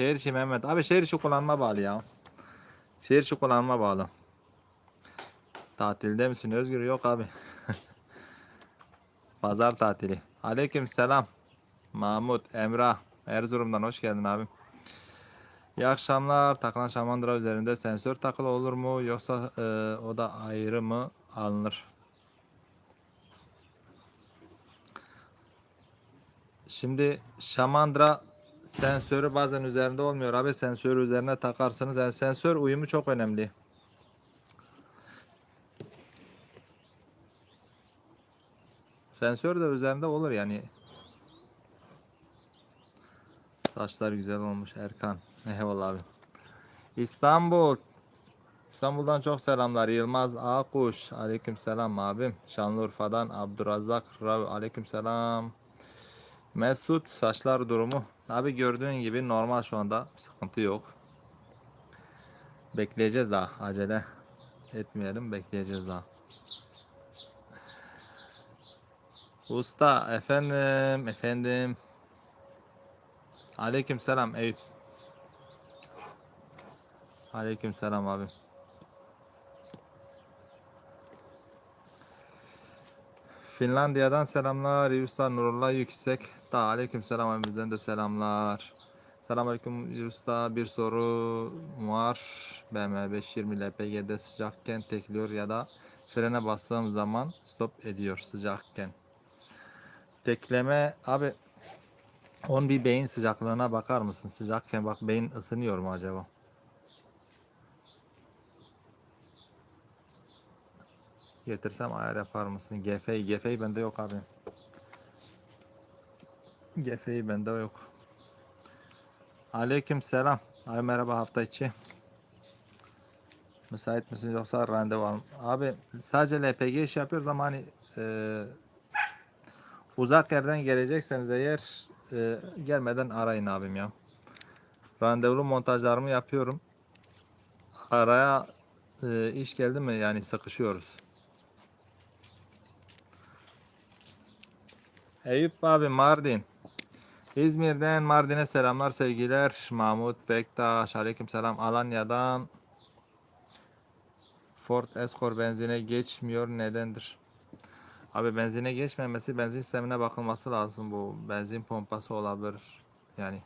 Şehir içi Mehmet. Abi şehir içi kullanma bağlı ya. Şehir içi kullanma bağlı. Tatilde misin Özgür? Yok abi. Pazar tatili. Aleyküm selam. Mahmut, Emrah, Erzurum'dan hoş geldin abi. İyi akşamlar. Takılan şamandıra üzerinde sensör takılı olur mu yoksa e, o da ayrı mı alınır? Şimdi şamandıra sensörü bazen üzerinde olmuyor abi. Sensörü üzerine takarsanız yani sensör uyumu çok önemli. Sensör de üzerinde olur yani. Saçlar güzel olmuş Erkan. Eyvallah abi. İstanbul. İstanbul'dan çok selamlar. Yılmaz Akuş. Aleyküm selam abim. Şanlıurfa'dan Abdurazak Rav. Aleyküm selam. Mesut saçlar durumu. Abi gördüğün gibi normal şu anda. Sıkıntı yok. Bekleyeceğiz daha. Acele etmeyelim. Bekleyeceğiz daha. Usta efendim efendim. Aleyküm selam Eyüp. Aleyküm selam abi. Finlandiya'dan selamlar. Yusuf Nurullah Yüksek. Da aleyküm selam bizden de selamlar. Selamünaleyküm Yusuf'ta bir soru var. BMW 520 LPG'de sıcakken tekliyor ya da frene bastığım zaman stop ediyor sıcakken. Tekleme abi onun bir beyin sıcaklığına bakar mısın? Sıcakken bak beyin ısınıyor mu acaba? Getirsem ayar yapar mısın? GF'yi, GF'yi bende yok abi. GF'yi bende yok. Aleyküm selam. Abi merhaba hafta içi. Müsait misin yoksa randevu al. Abi sadece LPG iş yapıyoruz ama hani e, uzak yerden gelecekseniz eğer e, gelmeden arayın abim ya. Randevulu montajlarımı yapıyorum. Araya e, iş geldi mi yani sıkışıyoruz. Eyüp abi Mardin. İzmir'den Mardin'e selamlar sevgiler. Mahmut Bektaş aleyküm selam. Alanya'dan Ford Escort benzine geçmiyor nedendir? Abi benzine geçmemesi benzin sistemine bakılması lazım bu. Benzin pompası olabilir. Yani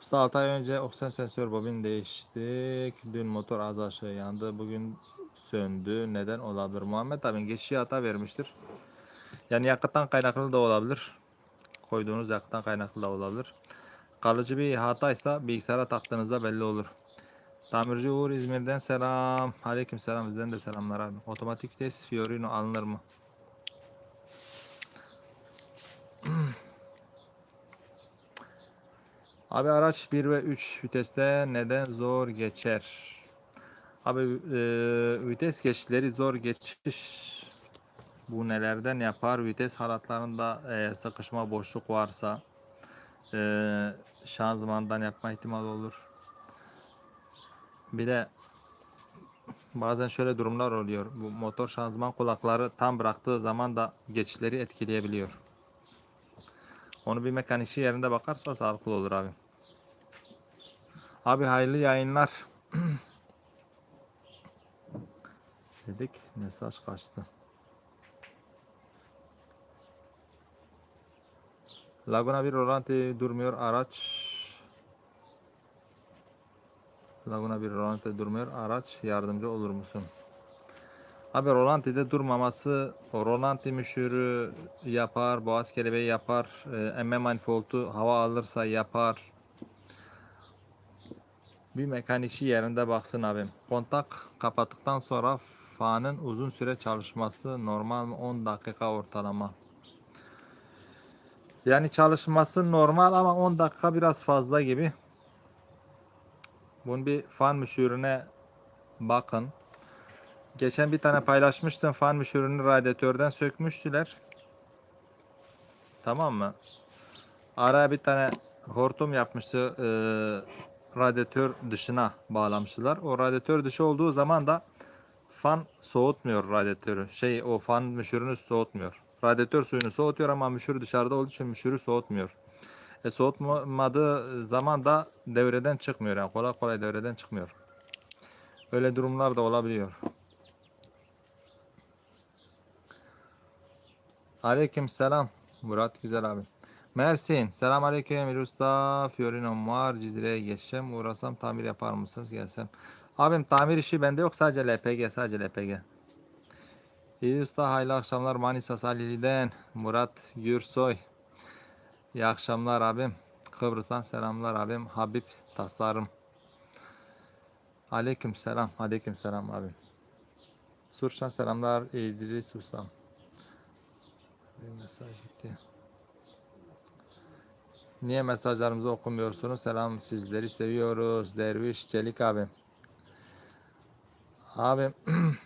Usta 6 ay önce oksijen sensör bobin değiştik. Dün motor az aşağı yandı. Bugün söndü. Neden olabilir? Muhammed abi geçici hata vermiştir. Yani yakıttan kaynaklı da olabilir. Koyduğunuz yakıttan kaynaklı da olabilir. Kalıcı bir hataysa bilgisayara taktığınızda belli olur. Tamirci Uğur İzmir'den selam. Aleyküm selam. Bizden de selamlar abi. Otomatik vites Fiorino alınır mı? Abi araç 1 ve 3 viteste neden zor geçer? Abi e, vites geçişleri zor geçiş bu nelerden yapar? Vites halatlarında e, sıkışma boşluk varsa e, şanzımandan yapma ihtimali olur. Bir de bazen şöyle durumlar oluyor. Bu motor şanzıman kulakları tam bıraktığı zaman da geçişleri etkileyebiliyor. Onu bir mekanikçi yerinde bakarsa sağlıklı olur abi. Abi hayırlı yayınlar. Dedik mesaj kaçtı. Laguna bir rolanti durmuyor araç. Laguna bir rolanti durmuyor araç yardımcı olur musun? Abi rolantide durmaması o rolanti müşürü yapar, boğaz kelebeği yapar, e, emme manifoldu hava alırsa yapar. Bir mekanikçi yerinde baksın abim. Kontak kapattıktan sonra fanın uzun süre çalışması normal mi? 10 dakika ortalama. Yani çalışması normal ama 10 dakika biraz fazla gibi. Bunun bir fan müşürüne bakın. Geçen bir tane paylaşmıştım. Fan müşürünü radyatörden sökmüştüler. Tamam mı? Araya bir tane hortum yapmıştı. Ee, radyatör dışına bağlamışlar. O radyatör dışı olduğu zaman da fan soğutmuyor radyatörü. Şey o fan müşürünü soğutmuyor. Radyatör suyunu soğutuyor ama müşür dışarıda olduğu için müşürü soğutmuyor. E, soğutmadığı zaman da devreden çıkmıyor. Yani kolay kolay devreden çıkmıyor. Öyle durumlar da olabiliyor. Aleyküm selam. Murat Güzel abi. Mersin. Selam aleyküm. Emir Usta. Fiorino'm var. Cizre'ye geçeceğim. Uğrasam tamir yapar mısınız? Gelsem. Abim tamir işi bende yok. Sadece LPG. Sadece LPG. İyi Usta. Hayırlı akşamlar. Manisa Salili'den. Murat Gürsoy. İyi akşamlar abim. Kıbrıs'tan selamlar abim. Habib Tasarım. Aleyküm selam. Aleyküm selam abim. Surşan selamlar. İdris Usta. Bir mesaj gitti. Niye mesajlarımızı okumuyorsunuz? Selam sizleri seviyoruz. Derviş Çelik abim. Abim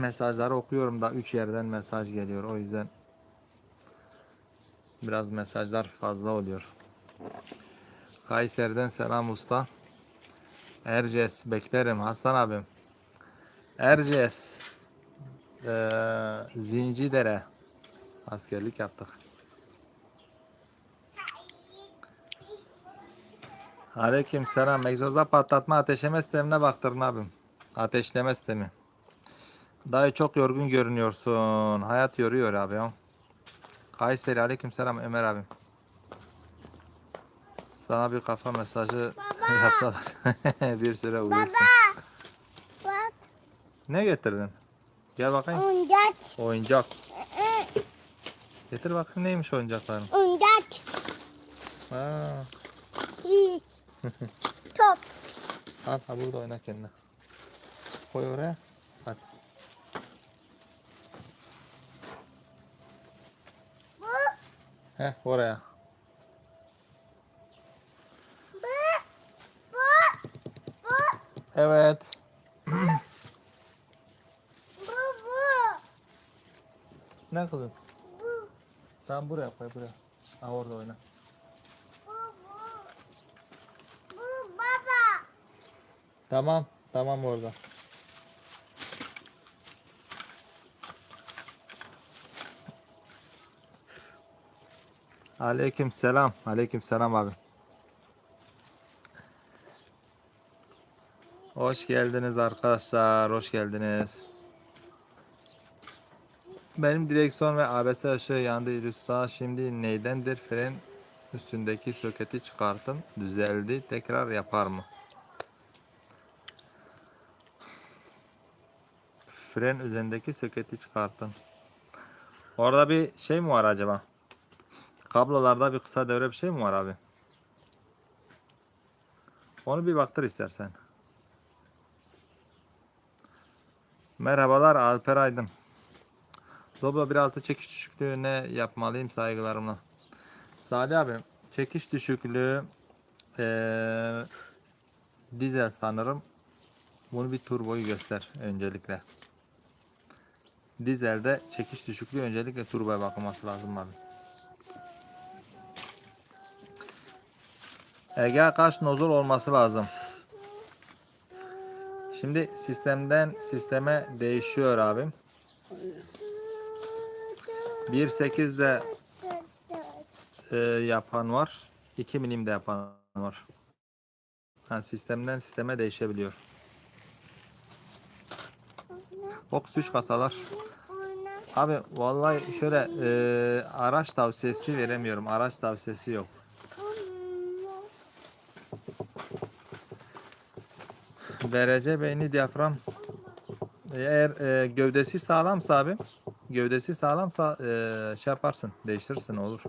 mesajları okuyorum da 3 yerden mesaj geliyor. O yüzden biraz mesajlar fazla oluyor. Kayseri'den selam usta. Erciyes beklerim Hasan abim. Erciyes. Ee, Zincidere. Askerlik yaptık. Aleyküm selam. Egzozda patlatma ateşleme sistemine baktırın abim. Ateşleme sistemi. Dayı çok yorgun görünüyorsun. Hayat yoruyor abi ya. Kayseri aleyküm selam Ömer abim. Sana bir kafa mesajı yapsalar bir süre uyursun. Bak Ne getirdin? Gel bakayım. oyuncak. Oyuncak. Getir bakayım neymiş oyuncakların. Oyuncak. Ha. Top. al ha burada oyna kendine. Koy oraya. Hadi. Bu. Heh oraya. Bu. Bu. Bu. Evet. Bu. Bu. Ne kızım? Bu. Tamam buraya koy buraya. Ha orada oyna. Tamam. Tamam orada. Aleyküm selam. Aleyküm selam abi. Hoş geldiniz arkadaşlar. Hoş geldiniz. Benim direksiyon ve ABS ışığı yandı İlüsta. Şimdi neydendir? Fren üstündeki soketi çıkarttım. Düzeldi. Tekrar yapar mı? Fren üzerindeki soketi çıkarttın. Orada bir şey mi var acaba? Kablolarda bir kısa devre bir şey mi var abi? Onu bir baktır istersen. Merhabalar Alper Aydın. Doblo 1.6 çekiş düşüklüğü ne yapmalıyım saygılarımla. Salih abi çekiş düşüklüğü eee, dizel sanırım. Bunu bir turboyu göster öncelikle. Dizelde çekiş düşüklüğü öncelikle turboya bakılması lazım abi. Ege kaç nozul olması lazım. Şimdi sistemden sisteme değişiyor abim. 1.8'de e, yapan var. 2 milim de yapan var. Ha, sistemden sisteme değişebiliyor. Box 3 kasalar. Abi vallahi şöyle e, araç tavsiyesi veremiyorum. Araç tavsiyesi yok. BRC beyni diyafram eğer e, gövdesi sağlamsa abi gövdesi sağlamsa e, şey yaparsın değiştirirsin olur.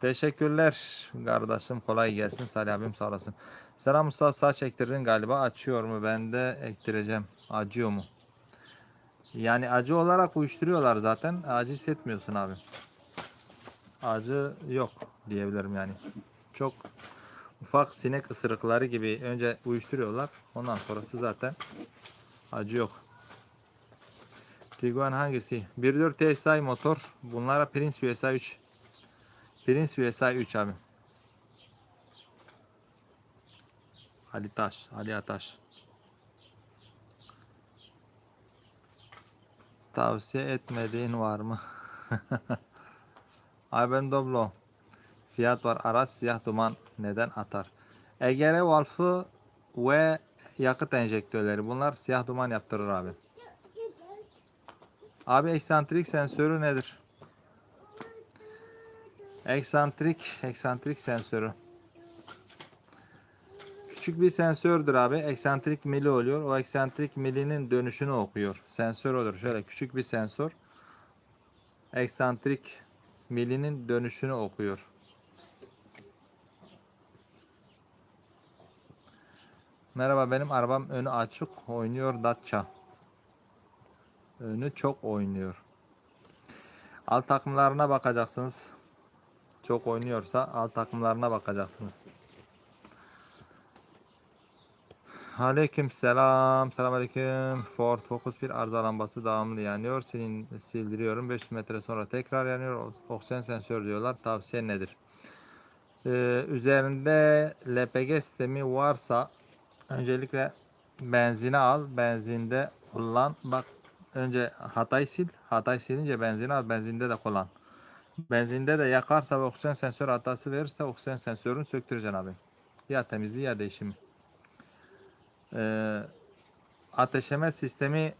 Teşekkürler kardeşim kolay gelsin Salih abim sağ olasın. Selam usta saç ektirdin galiba açıyor mu ben de ektireceğim acıyor mu? Yani acı olarak uyuşturuyorlar zaten acı hissetmiyorsun abi. Acı yok diyebilirim yani. Çok ufak sinek ısırıkları gibi önce uyuşturuyorlar. Ondan sonrası zaten acı yok. Tiguan hangisi? 1.4 TSI motor. Bunlara Prince USA 3. Prince USA 3 abi. Ali Taş, Ali Ataş. Tavsiye etmediğin var mı? Ay ben Doblo. Fiyat var. Araç siyah duman neden atar? EGR valfı ve yakıt enjektörleri. Bunlar siyah duman yaptırır abi. Abi eksantrik sensörü nedir? Eksantrik, eksantrik sensörü. Küçük bir sensördür abi. Eksantrik mili oluyor. O eksantrik milinin dönüşünü okuyor. Sensör olur. Şöyle küçük bir sensör. Eksantrik milinin dönüşünü okuyor. Merhaba benim arabam önü açık oynuyor Dacia. Önü çok oynuyor. Alt takımlarına bakacaksınız. Çok oynuyorsa alt takımlarına bakacaksınız. Aleyküm selam. Selam aleyküm. Ford Focus bir arıza lambası devamlı yanıyor. Silin, sildiriyorum. 500 metre sonra tekrar yanıyor. Oksijen sensör diyorlar. Tavsiye nedir? Ee, üzerinde LPG sistemi varsa öncelikle benzini al. Benzinde kullan. Bak önce hatayı sil. Hatayı silince benzini al. Benzinde de kullan. Benzinde de yakarsa ve oksijen sensör hatası verirse oksijen sensörünü söktüreceksin abi. Ya temizliği ya değişimi. Ee, ateşleme sistemi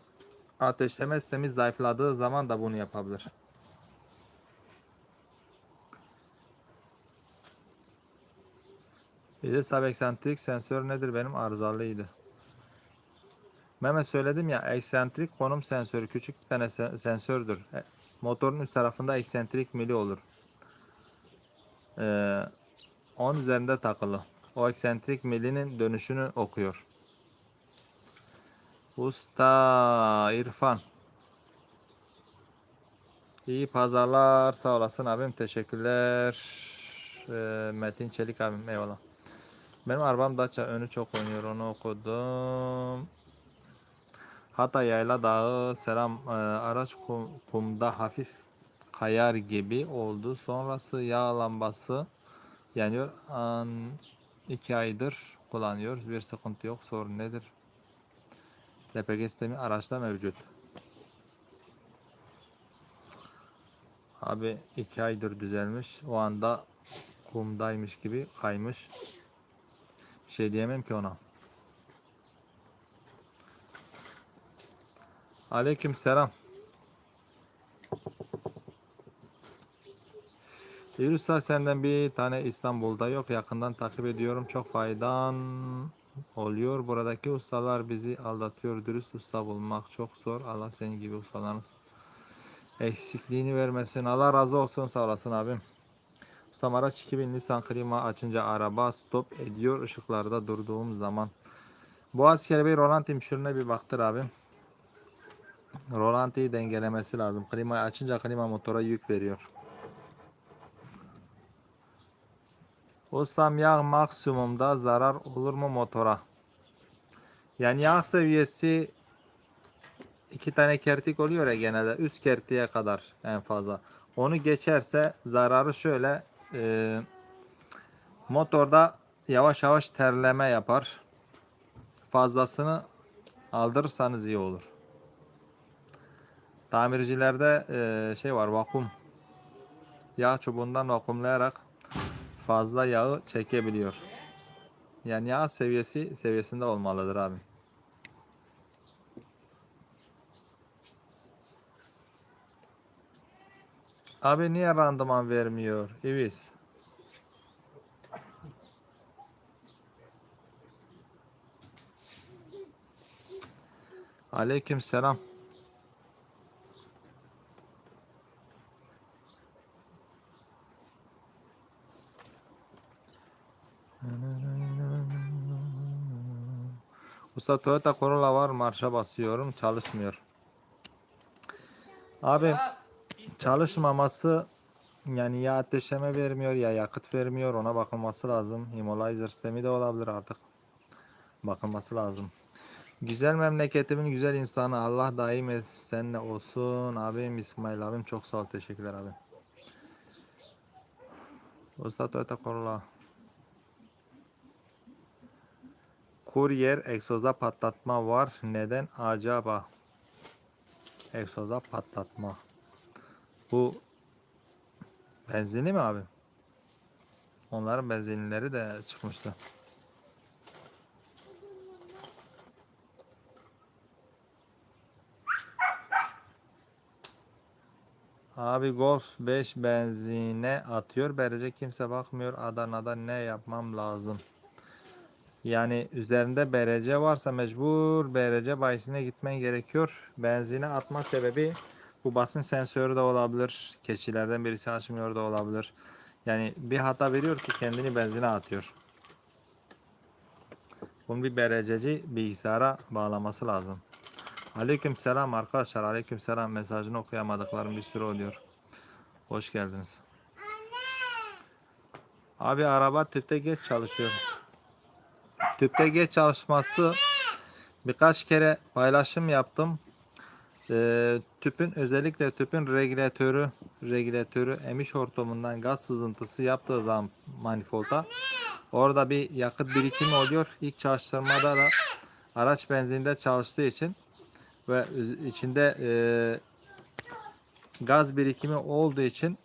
ateşleme sistemi zayıfladığı zaman da bunu yapabilir. İdris abi eksantrik sensör nedir? Benim arızalıydı. Mehmet söyledim ya eksantrik konum sensörü küçük bir tane se- sensördür. E, Motorun üst tarafında eksantrik mili olur. Ee, onun üzerinde takılı. O eksantrik milinin dönüşünü okuyor. Usta İrfan. İyi pazarlar. Sağ olasın abim. Teşekkürler. Ee, Metin Çelik abim. Eyvallah. Benim arabam Dacia önü çok oynuyor. Onu okudum. Hatta Yayla Dağı selam. Ee, araç kum- kumda hafif kayar gibi oldu. Sonrası yağ lambası yanıyor. An iki aydır kullanıyoruz. Bir sıkıntı yok. Sorun nedir? LPG sistemi araçta mevcut. Abi iki aydır düzelmiş. O anda kumdaymış gibi kaymış. Şey diyemem ki ona. Aleyküm selam. Virüsler senden bir tane İstanbul'da yok. Yakından takip ediyorum. Çok faydan oluyor. Buradaki ustalar bizi aldatıyor. Dürüst usta bulmak çok zor. Allah senin gibi ustaların eksikliğini vermesin. Allah razı olsun. Sağ olasın abim. Ustam araç 2000 Nissan klima açınca araba stop ediyor ışıklarda durduğum zaman. Boğaz kelebeği rolanti müşürüne bir baktır abim. Rolantiyi dengelemesi lazım. Klimayı açınca klima motora yük veriyor. Ustam yağ maksimumda zarar olur mu motora? Yani yağ seviyesi iki tane kertik oluyor ya genelde. Üst kertiğe kadar en fazla. Onu geçerse zararı şöyle e, motorda yavaş yavaş terleme yapar. Fazlasını aldırırsanız iyi olur. Tamircilerde e, şey var vakum. Yağ çubuğundan vakumlayarak fazla yağı çekebiliyor. Yani yağ seviyesi seviyesinde olmalıdır abi. Abi niye randıman vermiyor? İvis. Aleyküm selam. Usta Toyota Corolla var marşa basıyorum çalışmıyor. Abi çalışmaması yani ya ateşleme vermiyor ya yakıt vermiyor ona bakılması lazım. Immobilizer sistemi de olabilir artık. Bakılması lazım. Güzel memleketimin güzel insanı Allah daim seninle olsun. Abim İsmail abim çok sağ ol teşekkürler abi. Usta Toyota. Kuryer egzoza patlatma var. Neden acaba? Egzoza patlatma. Bu benzinli mi abi? Onların benzinleri de çıkmıştı. Abi Golf 5 benzine atıyor. Berece kimse bakmıyor. Adana'da ne yapmam lazım? Yani üzerinde BRC varsa mecbur BRC bayisine gitmen gerekiyor. Benzine atma sebebi bu basınç sensörü de olabilir. Keçilerden birisi açmıyor da olabilir. Yani bir hata veriyor ki kendini benzine atıyor. Bunu bir BRC'ci bilgisayara bağlaması lazım. Aleyküm selam arkadaşlar. Aleyküm selam. Mesajını okuyamadıklarım bir sürü oluyor. Hoş geldiniz. Abi araba tüpte geç çalışıyor. Tüpte geç çalışması birkaç kere paylaşım yaptım. Ee, tüpün özellikle tüpün regülatörü regülatörü emiş hortumundan gaz sızıntısı yaptığı zaman manifolda orada bir yakıt birikimi oluyor. İlk çalıştırmada da araç benzinde çalıştığı için ve içinde e, gaz birikimi olduğu için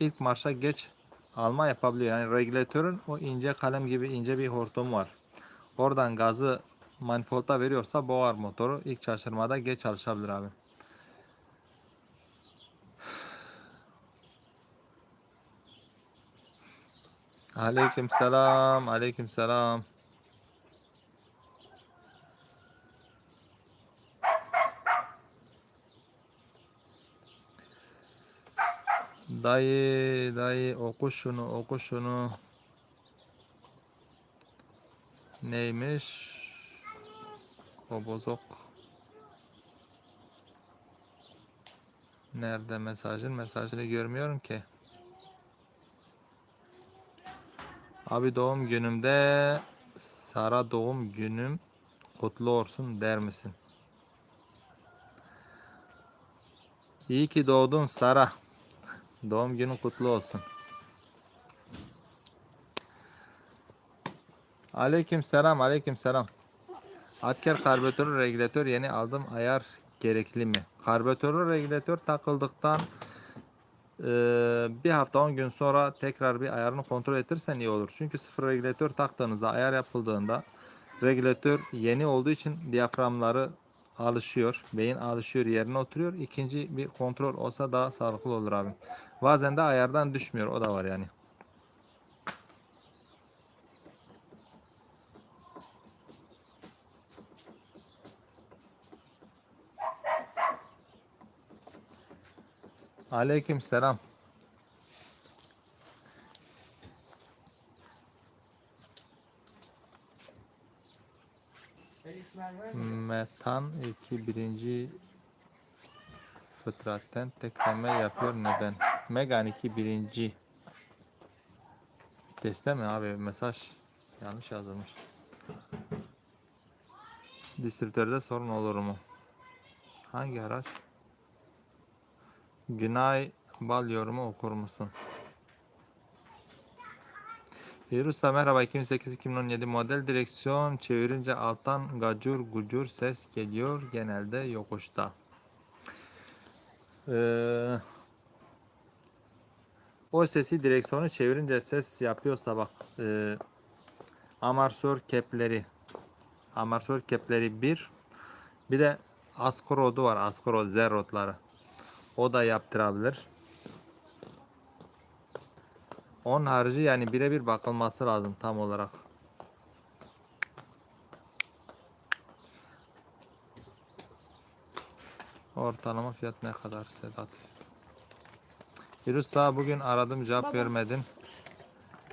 ilk marşa geç alma yapabiliyor. Yani regülatörün o ince kalem gibi ince bir hortum var. Oradan gazı manifolda veriyorsa boğar motoru. İlk çalıştırmada geç çalışabilir abi. Aleyküm selam. Aleyküm selam. Dayı, dayı oku şunu, oku şunu. Neymiş? Kobozok. Nerede mesajın? Mesajını görmüyorum ki. Abi doğum günümde Sara doğum günüm kutlu olsun der misin? İyi ki doğdun Sara. Doğum günün kutlu olsun. Aleyküm selam, aleyküm selam. Atker karbüratörü regülatör yeni aldım. Ayar gerekli mi? Karbüratörü regülatör takıldıktan eee, bir hafta 10 gün sonra tekrar bir ayarını kontrol ettirsen iyi olur. Çünkü sıfır regülatör taktığınızda ayar yapıldığında regülatör yeni olduğu için diyaframları alışıyor. Beyin alışıyor yerine oturuyor. İkinci bir kontrol olsa daha sağlıklı olur abi. Bazen de ayardan düşmüyor. O da var yani. Aleyküm selam. Metan 2 birinci fıtratten tekleme yapıyor neden? Megan 2 birinci Teste mi abi? Mesaj yanlış yazılmış. Distribütörde sorun olur mu? Hangi araç? Günay Bal yorumu okur musun? Virüs'te merhaba 2008-2017 model direksiyon çevirince alttan gacur gucur ses geliyor genelde yokuşta. Ee, o sesi direksiyonu çevirince ses yapıyorsa bak e, amarsör kepleri amarsör kepleri bir bir de askorodu var askorod zerrotları o da yaptırabilir. Onun harici yani birebir bakılması lazım tam olarak. Ortalama fiyat ne kadar Sedat? Virüs daha bugün aradım cevap vermedin.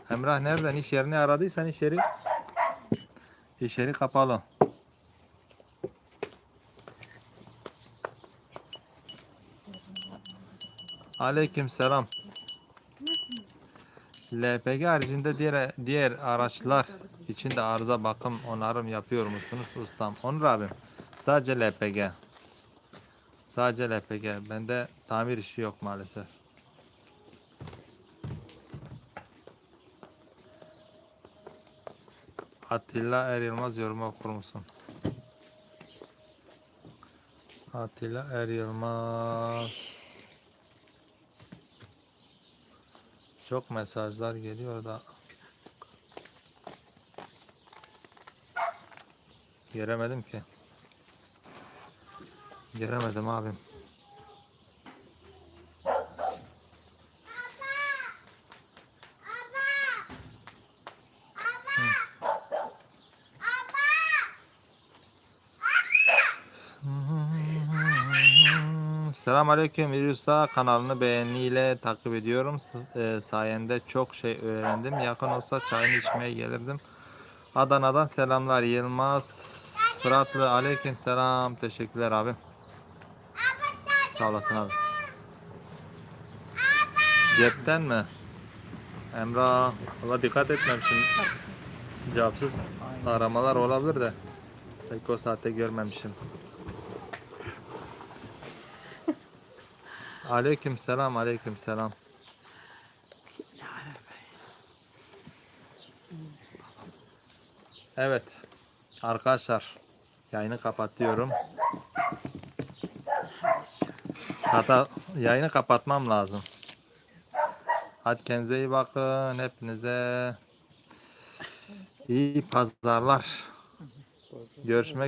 Emrah nereden iş yerini aradıysan iş yeri iş yeri kapalı. Aleyküm selam. LPG haricinde diğer diğer araçlar için de arıza bakım onarım yapıyor musunuz ustam? Onur abim sadece LPG. Sadece LPG. Bende tamir işi yok maalesef. Atilla Er Yılmaz yorumu okur musun? Atilla Er Yılmaz. Çok mesajlar geliyor da. Göremedim ki. Göremedim abim. Selamünaleyküm İdris Usta kanalını beğeniyle takip ediyorum. E, sayende çok şey öğrendim. Yakın olsa çayını içmeye gelirdim. Adana'dan selamlar Yılmaz Fıratlı aleyküm selam teşekkürler abi. Sağ olasın abi. Cepten mi? Emrah valla dikkat etmemişim. Cevapsız aramalar olabilir de. Belki o saatte görmemişim. Aleyküm selam, aleyküm selam. Evet. Arkadaşlar yayını kapatıyorum. Hatta yayını kapatmam lazım. Hadi kendinize iyi bakın. Hepinize iyi pazarlar. Görüşmek